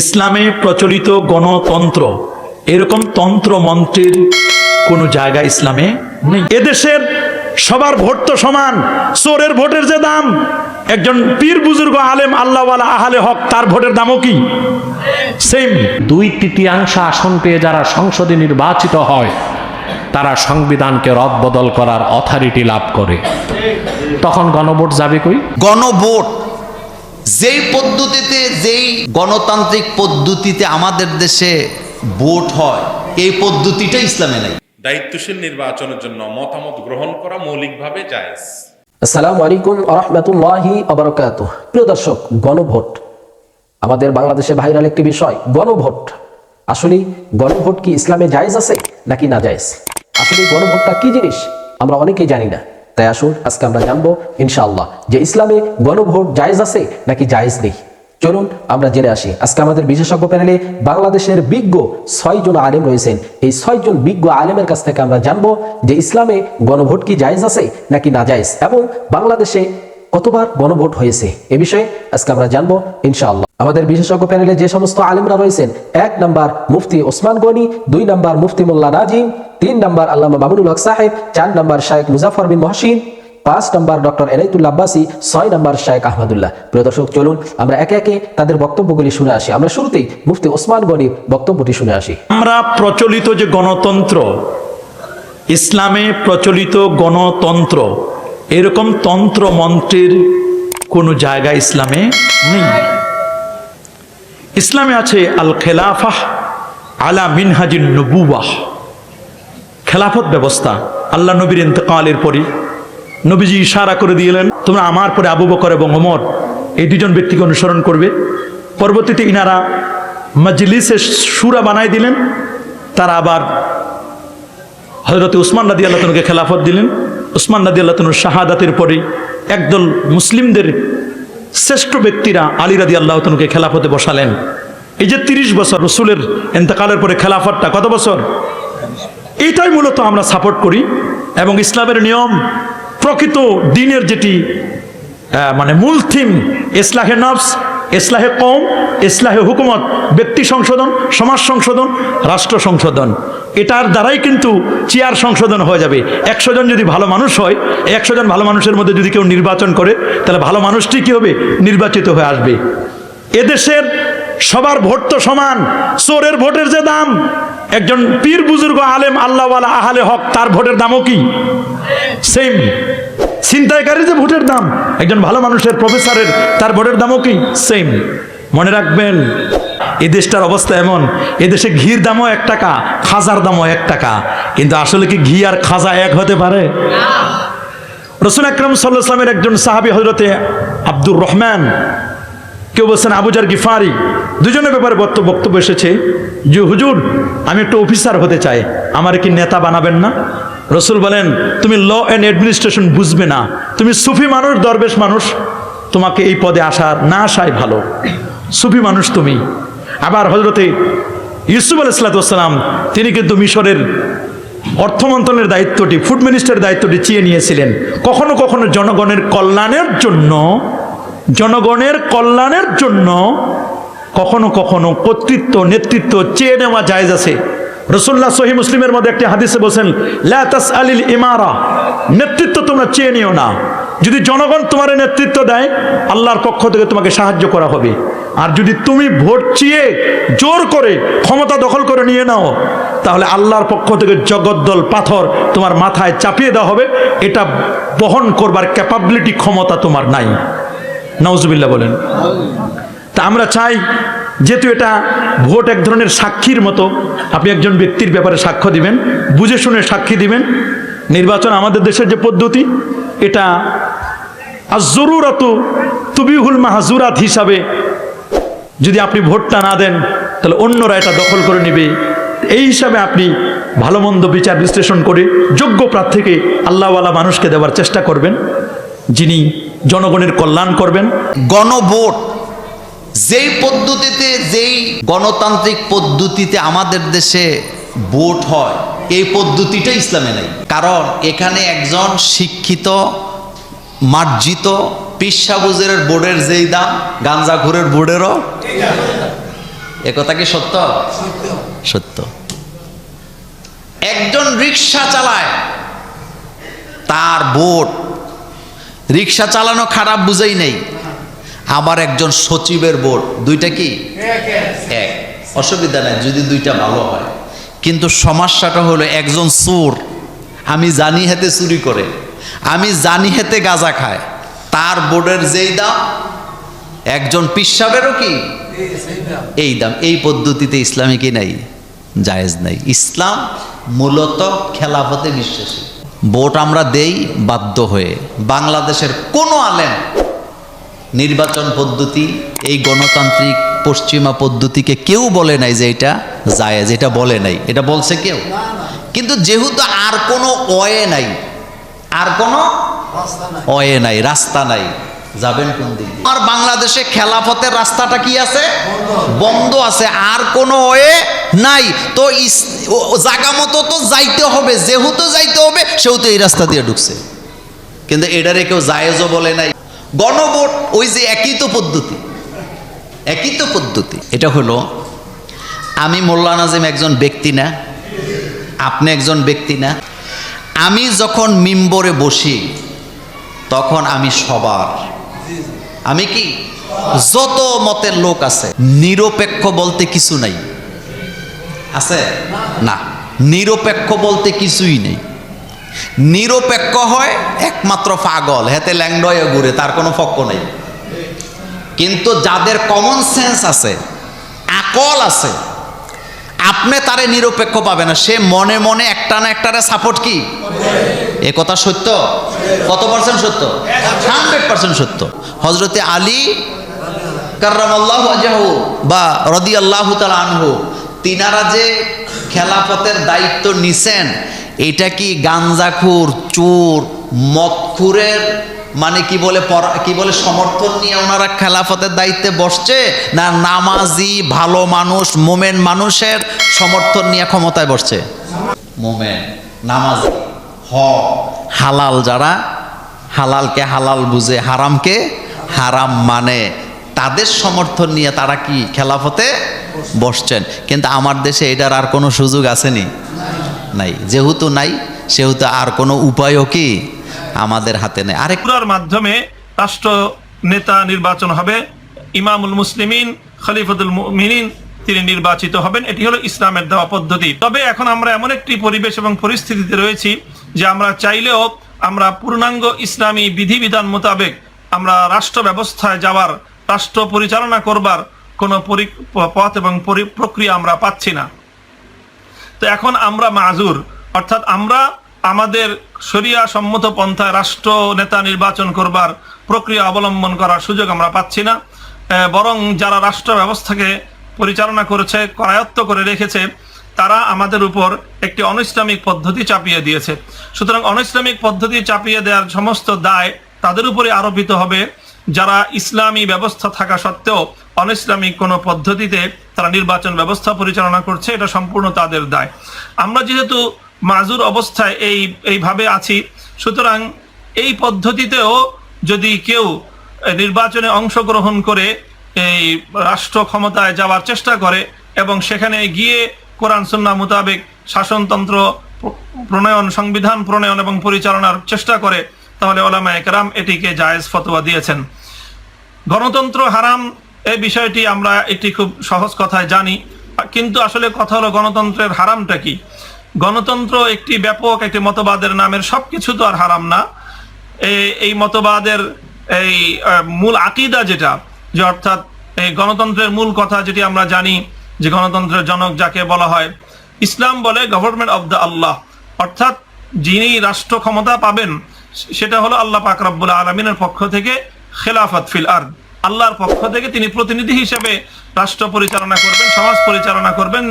ইসলামে প্রচলিত গণতন্ত্র। এরকম তন্ত্র মন্ত্রের কোনো জায়গা ইসলামে নেই। এদেশের সবার ভোট তো সমান চোরের ভোটের যে দাম একজন পীর বুজুর্গ আলেম আল্লাহওয়ালা আহলে হক তার ভোটের দামও কি? সেম দুই তৃতীয়াংশ আসন পেয়ে যারা সংসদে নির্বাচিত হয় তারা সংবিধানকে রদবদল করার অথরিটি লাভ করে। তখন গণভোট যাবে কই? গণভোট। যেই পদ্ধতিতে যেই গণতান্ত্রিক পদ্ধতিতে আমাদের দেশে ভোট হয় এই পদ্ধতিটা ইসলামে নাই। দায়িত্বশীল নির্বাচনের জন্য মতামত গ্রহণ করা মৌলিকভাবে জায়েজ। আসসালামু আলাইকুম রহমতুল্লাহি অবরকাত প্রিয় দর্শক গণভোট। আমাদের বাংলাদেশে ভাইরাল একটি বিষয় গণভোট। আসলে গণভোট কি ইসলামে জায়েজ আছে নাকি না জায়েজ? আসলে গণভোটটা কি জিনিস আমরা অনেকেই জানি না। তাই আসুন, আজকে আমরা জানব, ইনশাআল্লাহ, যে ইসলামে গণভোট জায়েজ আছে নাকি জায়েজ নেই? চলুন, আমরা জেনে আসি। আজকে আমাদের বিশেষজ্ঞ প্যানেলে বাংলাদেশের বিজ্ঞ ছয় জন আলেম রয়েছেন। এই ছয় জন বিজ্ঞ আলেমের কাছ থেকে আমরা জানব যে ইসলামে গণভোট কি জায়েজ আছে নাকি না জায়েজ, এবং বাংলাদেশে কতবার গণভোট হয়েছে? এ বিষয়ে আজকে আমরা জানব, ইনশাআল্লাহ। আমাদের বিশেষজ্ঞ প্যানেলে যে সমস্ত আলেমরা রয়েছেন, এক নাম্বার মুফতি ওসমান গনি, দুই নাম্বার মুফতি মোল্লা নাজিম, তিন নাম্বার আল্লামা মামুনুল হক সাহেব, চার নাম্বার শাহেখ মুজাফর বিন মহসিন, পাঁচ নম্বর ডক্টর এনাইতুল্লাহ আব্বাসি, ছয় নম্বর শাহেক আহমদুল্লাহ। প্রিয় দর্শক, চলুন আমরা একে একে তাদের বক্তব্যগুলি শুনে আসি। আমরা শুরুতেই মুফতি ওসমান গনির বক্তব্যটি শুনে আসি। আমরা প্রচলিত যে গণতন্ত্র, ইসলামে প্রচলিত গণতন্ত্র, এরকম তন্ত্র মন্ত্রের কোনো জায়গা ইসলামে নেই। ইসলামে আছে আল খেলাফাহ আলা মিনহাজিন নবুবাহ খেলাফত ব্যবস্থা, আল্লাহ নবীর ইন্তকালের পরই। নবীজি ইশারা করে দিলেন, তোমরা আমার পরে আবু বকর এবং ওমর, এই দুজন ব্যক্তিকে অনুসরণ করবে। পরবর্তীতে ইনারা মজলিসে সুরা বানাই দিলেন, তারা আবার হজরত উসমান রাদি তনুকে খেলাফত দিলেন। উসমান রাদি তনুর শাহাদাতের পরে একদল মুসলিমদের শ্রেষ্ঠ ব্যক্তিরা আলী রাদি আল্লাহ তনুকে খেলাফতে বসালেন। এই যে তিরিশ বছর রসুলের এন্তকালের পরে খেলাফতটা কত বছর? এটাই মূলত আমরা সাপোর্ট করি এবং ইসলামের নিয়ম, প্রকৃত দিনের যেটি মানে মূল থিম ইসলাহে নফস ইসলাহে কম ইসলাহে হুকুমত, ব্যক্তি সংশোধন, সমাজ সংশোধন, রাষ্ট্র সংশোধন। এটার দ্বারাই কিন্তু চেয়ার সংশোধন হয়ে যাবে। একশো জন যদি ভালো মানুষ হয়, একশো জন ভালো মানুষের মধ্যে যদি কেউ নির্বাচন করে, তাহলে ভালো মানুষটি কি হবে? নির্বাচিত হয়ে আসবে। এদেশের সবার ভোট তো সমান, চোরের ভোটের যে দাম, একজন পীর বুজুর্গ আলেম, আল্লাহওয়ালা আহলে হক, তার ভোটের দামও কি? সেম ছিনতাইকারীর যে ভোটের দাম, একজন ভালো মানুষের প্রফেসরের, তার ভোটের দামও কি সেম মনে রাখবেন, এই দেশটার অবস্থা এমন এদেশে ঘির দামও এক টাকা, খাজার দামও এক টাকা, কিন্তু আসলে কি ঘি আর খাজা এক হতে পারে? রসুল আকরম সাল্লাহামের একজন সাহাবি হজরতে আব্দুর রহমান, কেউ বলছেন আবুজার গিফারি, দুজনের ব্যাপারে বক্তব্য এসেছে। যে, হুজুর, আমি একটু অফিসার হতে চাই, আমার কি নেতা বানাবেন না? রসুল বলেন, তুমি ল অ্যান্ড অ্যাডমিনিস্ট্রেশন বুঝবে না। তুমি সুফি মানুষ, দরবেশ মানুষ, তোমাকে এই পদে আসার না আসাই ভালো। সুফি মানুষ তুমি। আবার হজরতে ইউসুফ আলাইসালাম তিনি কিন্তু মিশরের অর্থ মন্ত্রণের দায়িত্বটি ফুড মিনিস্টারের দায়িত্বটি চেয়ে নিয়েছিলেন। কখনো কখনো জনগণের কল্যাণের জন্য, জনগণের কল্যাণের জন্য কখনো কখনো কর্তৃত্ব, নেতৃত্ব চেয়ে নেওয়া জায়েজ আছে। রসুল্লাহ সহি মুসলিমের মধ্যে একটি হাদিসে বলছেন লাতাস আলিল ইমারা নেতৃত্ব তোমরা চেয়ে নিও না। যদি জনগণ তোমার নেতৃত্ব দেয়, আল্লাহর পক্ষ থেকে তোমাকে সাহায্য করা হবে। আর যদি তুমি ভোট চেয়ে জোর করে ক্ষমতা দখল করে নিয়ে নাও, তাহলে আল্লাহর পক্ষ থেকে জগদ্দল পাথর তোমার মাথায় চাপিয়ে দেওয়া হবে। এটা বহন করবার ক্যাপাবিলিটি ক্ষমতা তোমার নাই। নওজুবিল্লাহ বলেন। তা আমরা চাই যেহেতু এটা ভোট এক ধরনের সাক্ষীর মতো, আপনি একজন ব্যক্তির ব্যাপারে সাক্ষ্য দিবেন, বুঝে শুনে সাক্ষী দিবেন। নির্বাচন আমাদের দেশের যে পদ্ধতি, এটা আর জরুরত তুবিহুল মাহাজুরাত হিসাবে যদি আপনি ভোটটা না দেন, তাহলে অন্যরা এটা দখল করে নেবে। এই হিসাবে আপনি ভালো মন্দ বিচার বিশ্লেষণ করে যোগ্য প্রার্থীকে আল্লাহওয়ালা মানুষকে দেওয়ার চেষ্টা করবেন, যিনি জনগণের কল্যাণ করবেন। গণভোট যেই পদ্ধতিতে, যেই গণতান্ত্রিক পদ্ধতিতে আমাদের দেশে ভোট হয়, এই পদ্ধতিটা ইসলামে নাই। কারণ এখানে একজন শিক্ষিত, মার্জিত পিসা বুজের বোর্ডের যেই দাম গাঞ্জাখুরের বোর্ডেরও। এ কথা কি সত্য? সত্য। একজন রিক্সা চালায়, তার বোট, রিক্সা চালানো খারাপ বুঝেই নেই। আবার একজন সচিবের বোর্ড। দুইটা কি? এক। অসুবিধা নাই, যদি দুইটা ভালো হয়। কিন্তু সমস্যাটা হলো একজন চোর। আমি জানি হাতে চুরি করে। আমি জানি হাতে গাঁজা খায়। তার বোর্ডের যেই দাম, একজন পিসাবেরও কি? এই দাম। এই পদ্ধতিতে ইসলামে কি নাই, জায়েজ নাই। ইসলাম মূলত খেলাফতে বিশ্বাসী। ভোট আমরা দেই বাধ্য হয়ে। বাংলাদেশের কোনো আলেম নির্বাচন পদ্ধতি এই গণতান্ত্রিক পশ্চিমা পদ্ধতিকে কেউ বলে নাই যে এটা জায়েজ এটা বলে নাই। এটা বলছে কেউ। কিন্তু যেহেতু আর কোনো অয়ে নাই আর কোনো অয়ে নাই রাস্তা নাই যাবেন কোন দিক? আর বাংলাদেশে খেলাফতের রাস্তাটা কি আছে? বন্ধ। আছে আর কোনো ওয়ে নাই। তো জাগা মতো তো যাইতে হবে যেহেতু যাইতে হবে সেহেতু এই রাস্তা দিয়ে ঢুকছে। কিন্তু এটারে কেউ জায়েজও বলে নাই। গণভোট ওই যে একই তো পদ্ধতি। একই তো পদ্ধতি। এটা হলো, আমি মোল্লা নাজিম একজন ব্যক্তি না, আপনি একজন ব্যক্তি না। আমি যখন মিম্বরে বসি, তখন আমি সবার। আমি কি? যত মতের লোক আছে, নিরপেক্ষ বলতে কিছু নাই। আছে? না। নিরপেক্ষ বলতে কিছুই নেই। নিরপেক্ষ হয় একমাত্র পাগল। হেতে ল্যাংডয়ে ঘুরে, তার কোনো পক্ষ নেই। কিন্তু যাদের কমন সেন্স আছে, আকল আছে, আপনি তারে নিরপেক্ষ পাবে না। সে মনে মনে একটা না একটারে সাপোর্ট কি? এ কথা সত্য? কত পার্সেন্ট সত্য? হান্ড্রেড পার্সেন্ট সত্য। হজরতে আলী আজাহু বা রদি আল্লাহ আনহু তিনারা যে খেলাফতের দায়িত্ব নিছেন এটা কি গাঞ্জাখুর চোর মদখুরের মানে কি বলে কি বলে সমর্থন নিয়ে ওনারা খেলাফতের দায়িত্বে বসছে না নামাজি ভালো মানুষ মোমেন মানুষের সমর্থন নিয়ে ক্ষমতায় বসছে? মোমেন নামাজি হ। হালাল যারা হালালকে হালাল বুঝে হারামকে হারাম মানে। তাদের সমর্থন নিয়ে তারা কি খেলাফতে বসছেন? কিন্তু আমার দেশে এটার আর কোনো সুযোগ আসেনি। নাই। যেহেতু নাই, সেহেতু আর কোনো উপায়ও কি আমাদের হাতে নেই। আরেক মাধ্যমে রাষ্ট্র নেতা নির্বাচন হবে, ইমামুল মুসলিমিন, খলিফতুল মুমিনিন তিনি নির্বাচিত হবেন। এটি হলো ইসলামের দেওয়া পদ্ধতি। তবে এখন আমরা এমন একটি পরিবেশ এবং পরিস্থিতিতে রয়েছি যে আমরা চাইলেও আমরা পূর্ণাঙ্গ ইসলামী বিধিবিধান মোতাবেক আমরা রাষ্ট্র ব্যবস্থায় যাওয়ার রাষ্ট্র পরিচালনা করবার কোনো পথ এবং পরি- প্রক্রিয়া আমরা পাচ্ছি না। তো এখন আমরা মাজুর, অর্থাৎ আমরা আমাদের শরিয়া সম্মত পন্থায় রাষ্ট্র নেতা নির্বাচন করবার প্রক্রিয়া অবলম্বন করার সুযোগ আমরা পাচ্ছি না। বরং যারা রাষ্ট্র ব্যবস্থাকে পরিচালনা করেছে, করায়ত্ত করে রেখেছে, তারা আমাদের উপর একটি অনৈসলামিক পদ্ধতি চাপিয়ে দিয়েছে। সুতরাং অনৈসলামিক পদ্ধতি চাপিয়ে দেওয়ার সমস্ত দায় তাদের উপরে আরোপিত হবে। যারা ইসলামী ব্যবস্থা থাকা সত্ত্বেও অনইসলামিক কোনো পদ্ধতিতে তারা নির্বাচন ব্যবস্থা পরিচালনা করছে, এটা সম্পূর্ণ তাদের দায়। আমরা যেহেতু মাজুর অবস্থায় এই, এইভাবে আছি, সুতরাং এই পদ্ধতিতেও যদি কেউ নির্বাচনে অংশগ্রহণ করে এই রাষ্ট্র ক্ষমতায় যাওয়ার চেষ্টা করে এবং সেখানে গিয়ে কোরআন সুন্না মোতাবেক শাসনতন্ত্র প্রণয়ন, সংবিধান প্রণয়ন এবং পরিচালনার চেষ্টা করে, তাহলে ওলামা একরাম এটিকে জায়েজ ফতোয়া দিয়েছেন। গণতন্ত্র হারাম এই বিষয়টি আমরা একটি খুব সহজ কথায় জানি। কিন্তু আসলে কথা হলো গণতন্ত্রের হারামটা কি? গণতন্ত্র একটি ব্যাপক, একটি মতবাদের নামের সব কিছু তো আর হারাম না। এই- মতবাদের এই মূল আকিদা যেটা, যে অর্থাৎ এই গণতন্ত্রের মূল কথা যেটি আমরা জানি, যে গণতন্ত্রের জনক যাকে বলা হয়, ইসলাম বলে গভর্নমেন্ট অব দ্য আল্লাহ। অর্থাৎ যিনি রাষ্ট্র ক্ষমতা পাবেন সেটা হলো আল্লাহ পাক রব্বুল আলমিনের পক্ষ থেকে খেলাফত ফিল আর্দ। আল্লাহর পক্ষ থেকে তিনি প্রতিনিধি হিসেবে রাষ্ট্র পরিচালনা করবেন, সমাজ পরিচালনা করবেন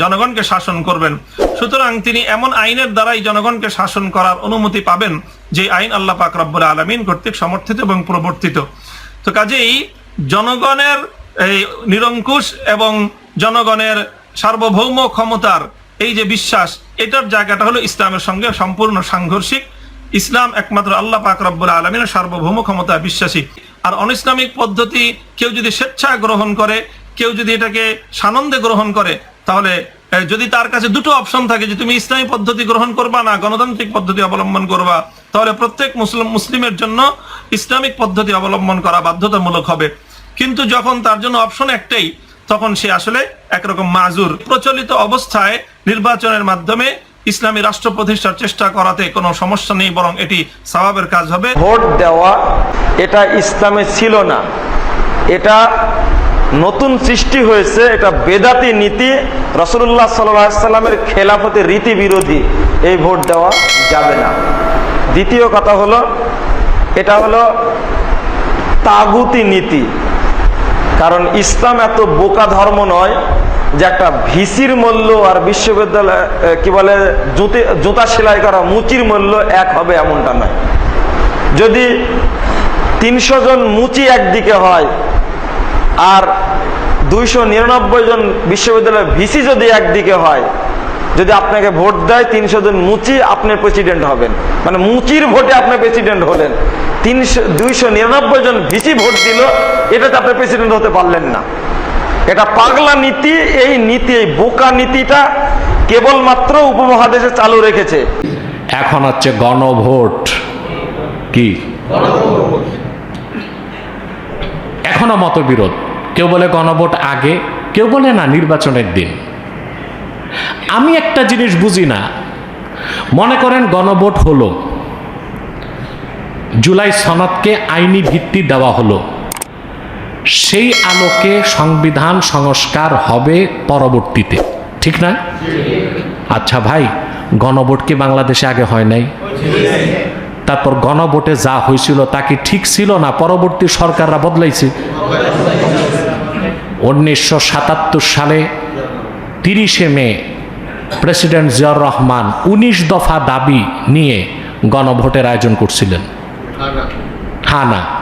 জনগণকে শাসন করবেন। সুতরাং তিনি এমন আইনের দ্বারাই জনগণকে শাসন করার অনুমতি পাবেন, যে আইন আল্লাহ পাক রব্বুল আলমিন কর্তৃক সমর্থিত এবং প্রবর্তিত। তো কাজেই জনগণের এই নিরঙ্কুশ এবং জনগণের সার্বভৌম ক্ষমতার এই যে বিশ্বাস, এটার জায়গাটা হলো ইসলামের সঙ্গে সম্পূর্ণ সাংঘর্ষিক ইসলাম একমাত্র আল্লাহ পাক রব্বুল আলমিনের সার্বভৌম ক্ষমতায় বিশ্বাসী। আর অনিসলামিক পদ্ধতি, কেউ যদি স্বেচ্ছা গ্রহণ করে, কেউ যদি এটাকে সানন্দে গ্রহণ করে, তাহলে যদি তার কাছে দুটো অপশন থাকে যে তুমি ইসলামী পদ্ধতি গ্রহণ করবা না, গণতান্ত্রিক পদ্ধতি অবলম্বন করবা, তাহলে প্রত্যেক মুসলিম, মুসলিমের জন্য ইসলামিক পদ্ধতি অবলম্বন করা বাধ্যতামূলক হবে। কিন্তু যখন তার জন্য অপশন একটাই, তখন সে আসলে একরকম মাজুর। প্রচলিত অবস্থায় নির্বাচনের মাধ্যমে ইসলামী রাষ্ট্র প্রতিষ্ঠার চেষ্টা করাতে কোনো সমস্যা নেই, বরং এটি স্বভাবের কাজ হবে। ভোট দেওয়া এটা ইসলামে ছিল না। এটা নতুন সৃষ্টি হয়েছে, এটা বেদাতি নীতি। রসুল্লাহ সাল্লামের খেলাফতের রীতি বিরোধী এই ভোট দেওয়া যাবে না। দ্বিতীয় কথা হলো, এটা হলো তাগুতি নীতি। কারণ ইসলাম এত বোকা ধর্ম নয় যে একটা ভিসির মূল্য আর বিশ্ববিদ্যালয় কি বলে, জুতে, জুতা সেলাই করা মুচির মূল্য এক হবে এমনটা নয়। যদি তিনশো জন মুচি একদিকে হয়, আর দুইশো নিরানব্বই জন বিশ্ববিদ্যালয়ের ভিসি যদি একদিকে হয়, যদি আপনাকে ভোট দেয় তিনশো জন মুচি, আপনি প্রেসিডেন্ট হবেন। মানে মুচির ভোটে আপনি প্রেসিডেন্ট হলেন। তিনশো, দুইশো নিরানব্বই জন ভিসি ভোট দিল, এটাতে আপনি প্রেসিডেন্ট হতে পারলেন না। এটা পাগলা নীতি, এই নীতি, এই বোকা নীতিটা কেবলমাত্র উপমহাদেশে চালু রেখেছে। এখন হচ্ছে গণভোট। কি? এখনও মতবিরোধ। কেউ বলে গণভোট আগে, কেউ বলে না নির্বাচনের দিন। আমি একটা জিনিস বুঝি না। মনে করেন গণভোট হলো। জুলাই সনদকে আইনি ভিত্তি দেওয়া হলো। সেই আলোকে সংবিধান সংস্কার হবে পরবর্তীতে। ঠিক না? আচ্ছা ভাই গণভোট কি বাংলাদেশে আগে হয় নাই? তারপর গণভোটে যা হয়েছিল তা কি ঠিক ছিল না? পরবর্তী সরকাররা বদলাইছে। উনিশশো সাতাত্তর সালে তিরিশে মে প্রেসিডেন্ট জিয়াউর রহমান উনিশ দফা দাবি নিয়ে গণভোটের আয়োজন করছিলেন। হ্যাঁ না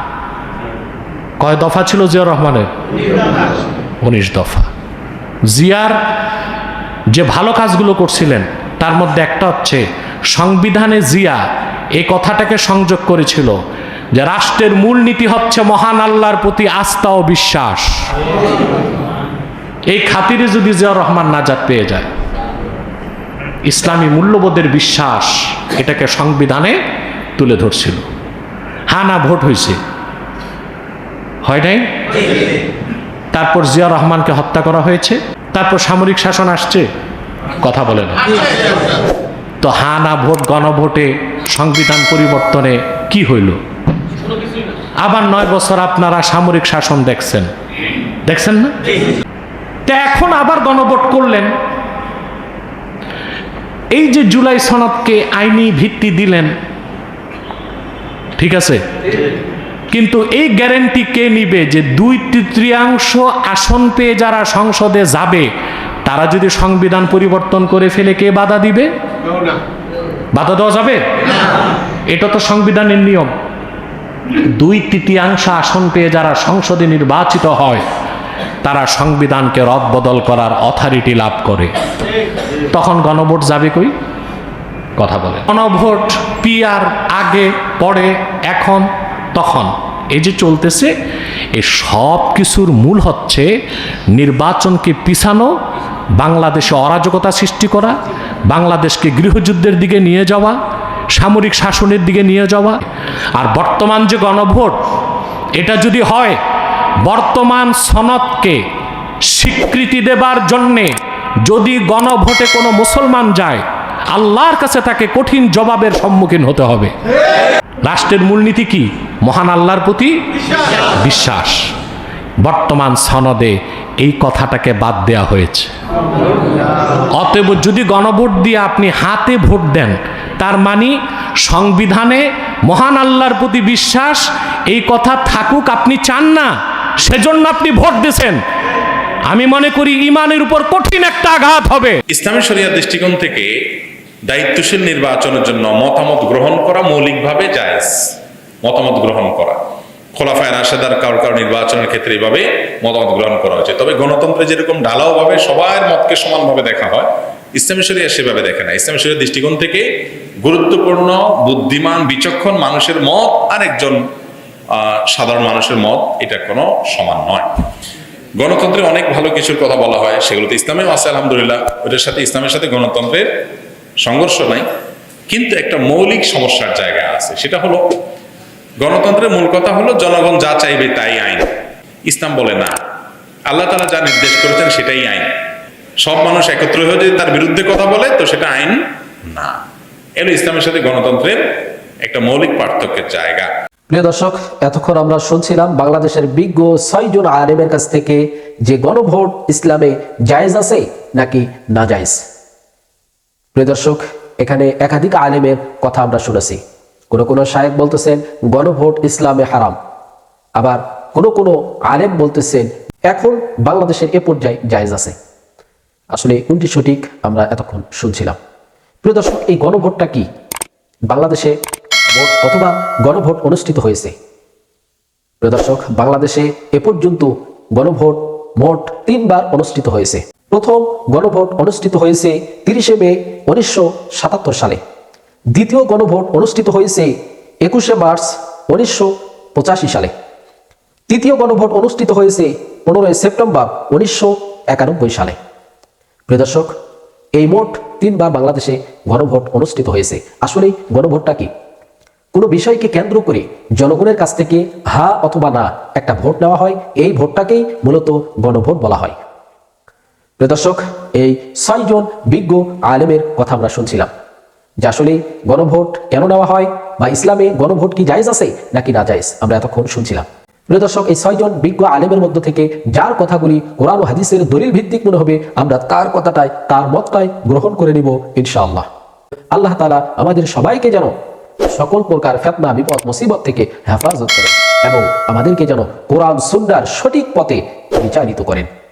কয় দফা ছিল জিয়াউর রহমানের? উনিশ দফা। জিয়ার যে ভালো কাজগুলো করছিলেন, তার মধ্যে একটা হচ্ছে সংবিধানে জিয়া এই কথাটাকে সংযোগ করেছিল যে রাষ্ট্রের মূলনীতি হচ্ছে মহান আল্লাহর প্রতি আস্থা ও বিশ্বাস। এই খাতিরে যদি জিয়া রহমান নাজাদ পেয়ে যায়, ইসলামী মূল্যবোধের বিশ্বাস এটাকে সংবিধানে তুলে ধরছিল। হ্যাঁ না ভোট হয়েছে। হয় নাই? তারপর জিয়া রহমানকে হত্যা করা হয়েছে। তারপর সামরিক শাসন আসছে। কথা বলে না। তো হা না ভোট, গণভোটে সংবিধান পরিবর্তনে কি হইল? আবার নয় বছর আপনারা সামরিক শাসন দেখছেন। দেখছেন না? তা এখন আবার গণভোট করলেন। এই যে জুলাই সনদকে আইনি ভিত্তি দিলেন, ঠিক আছে? কিন্তু এই গ্যারেন্টি কে নিবে যে দুই তৃতীয়াংশ আসন পেয়ে যারা সংসদে যাবে, তারা যদি সংবিধান পরিবর্তন করে ফেলে কে বাধা দিবে? বাধা দেওয়া যাবে? এটা তো সংবিধানের নিয়ম। দুই তৃতীয়াংশ আসন পেয়ে যারা সংসদে নির্বাচিত হয়, তারা সংবিধানকে রদবদল করার অথরিটি লাভ করে। তখন গণভোট যাবে কই? কথা বলে। গণভোট পিয়ার আগে, পরে, এখন, তখন। এই যে চলতেছে, এ সব কিছুর মূল হচ্ছে নির্বাচনকে পিছানো, বাংলাদেশে অরাজকতা সৃষ্টি করা, বাংলাদেশকে গৃহযুদ্ধের দিকে নিয়ে যাওয়া, সামরিক শাসনের দিকে নিয়ে যাওয়া। আর বর্তমান যে গণভোট, এটা যদি হয়, বর্তমান সনদকে স্বীকৃতি দেবার জন্যে যদি গণভোটে কোনো মুসলমান যায় আল্লাহর কাছে তাকে কঠিন জবাবের সম্মুখীন হতে হবে। রাষ্ট্রের মূলনীতি কি? মহান আল্লাহর প্রতি বিশ্বাস। বর্তমান সনদে এই কথাটাকে বাদ দেয়া হয়েছে। অতএব যদি গণভোট দিয়ে আপনি হাতে ভোট দেন, তার মানে সংবিধানে মহান আল্লাহর প্রতি বিশ্বাস, এই কথা থাকুক আপনি চান না, সেজন্য আপনি ভোট দিয়েছেন। আমি মনে করি ইমানের উপর কঠিন একটা আঘাত হবে। ইসলামী শরিয়ার দৃষ্টিকোণ থেকে দায়িত্বশীল নির্বাচনের জন্য মতামত গ্রহণ করা মৌলিকভাবে জায়েজ। মতামত গ্রহণ করা। খোলাফায় রাশেদার কারও কারও নির্বাচনের ক্ষেত্রে এভাবে মতামত গ্রহণ করা হয়েছে। তবে গণতন্ত্রে যেরকম ঢালাও ভাবে সবার মতকে সমানভাবে দেখা হয়, ইসলামী শরিয়া সেভাবে দেখে না। ইসলামী শরিয়ার দৃষ্টিকোণ থেকে গুরুত্বপূর্ণ, বুদ্ধিমান, বিচক্ষণ মানুষের মত আর একজন সাধারণ মানুষের মত, এটা কোনো সমান নয়। গণতন্ত্রে অনেক ভালো কিছুর কথা বলা হয় সেগুলো তো ইসলামেও আছে আলহামদুলিল্লাহ, ওটার সাথে ইসলামের সাথে গণতন্ত্রের সংঘর্ষ নাই, কিন্তু একটা মৌলিক সমস্যার জায়গা আছে। সেটা হলো, গণতন্ত্রের মূল কথা হলো, জনগণ যা চাইবে তাই আইন। ইসলাম বলে না। আল্লাহ তালা যা নির্দেশ করেছেন সেটাই আইন। সব মানুষ একত্র হয়ে যদি তার বিরুদ্ধে কথা বলে, তো সেটা আইন না। এলো ইসলামের সাথে গণতন্ত্রের একটা মৌলিক পার্থক্যের জায়গা। প্রিয় দর্শক, এতক্ষণ আমরা শুনছিলাম বাংলাদেশের বিজ্ঞ ছয়জন আলেমের কাছ থেকে যে গণভোট ইসলামে জায়েজ আছে নাকি না জায়েজ প্রিয় দর্শক, এখানে একাধিক আলেমের কথা আমরা শুনেছি। কোন কোন শায়েক বলতেছেন, গণভোট ইসলামে হারাম। আবার কোন কোন আলেম বলতেছেন, এখন বাংলাদেশের এ পর্যায়ে জায়েজ আছে। আসলে কোনটি সঠিক আমরা এতক্ষণ শুনছিলাম। প্রিয় দর্শক, এই গণভোটটা কি? বাংলাদেশে ভোট অথবা গণভোট অনুষ্ঠিত হয়েছে। প্রিয় দর্শক, বাংলাদেশে এ পর্যন্ত গণভোট মোট তিনবার অনুষ্ঠিত হয়েছে। প্রথম গণভোট অনুষ্ঠিত হয়েছে তিরিশে মে উনিশশো সাতাত্তর সালে। দ্বিতীয় গণভোট অনুষ্ঠিত হয়েছে একুশে মার্চ উনিশশো পঁচাশি সালে। তৃতীয় গণভোট অনুষ্ঠিত হয়েছে পনেরোই সেপ্টেম্বর উনিশশো একানব্বই সালে। প্রিয় দর্শক, এই মোট তিনবার বাংলাদেশে গণভোট অনুষ্ঠিত হয়েছে। আসলে গণভোটটা কি? কোনো বিষয়কে কেন্দ্র করে জনগণের কাছ থেকে হা অথবা না একটা ভোট নেওয়া হয়। এই ভোটটাকেই মূলত গণভোট বলা হয়। দর্শক, এই ছয়জন বিজ্ঞ আলেমের কথা আমরা শুনছিলাম। যে আসলে গণভোট কেন নেওয়া হয় বা ইসলামে গণভোট কি জায়েজ আছে নাকি না জায়েজ, আমরা এতক্ষণ শুনছিলাম। প্রিয় দর্শক, এই ছয়জন বিজ্ঞ আলেমের মধ্য থেকে যার কথাগুলি কোরআন হাদিসের দলিল ভিত্তিক মনে হবে, আমরা তার কথাটাই, তার মতটাই গ্রহণ করে নিব ইনশাআল্লাহ। আল্লাহ তালা আমাদের সবাইকে যেন সকল প্রকার ফেতনা, বিপদ, মুসিবত থেকে হেফাজত করেন এবং আমাদেরকে যেন কোরআন, সুন্নার সঠিক পথে বিচারিত করেন।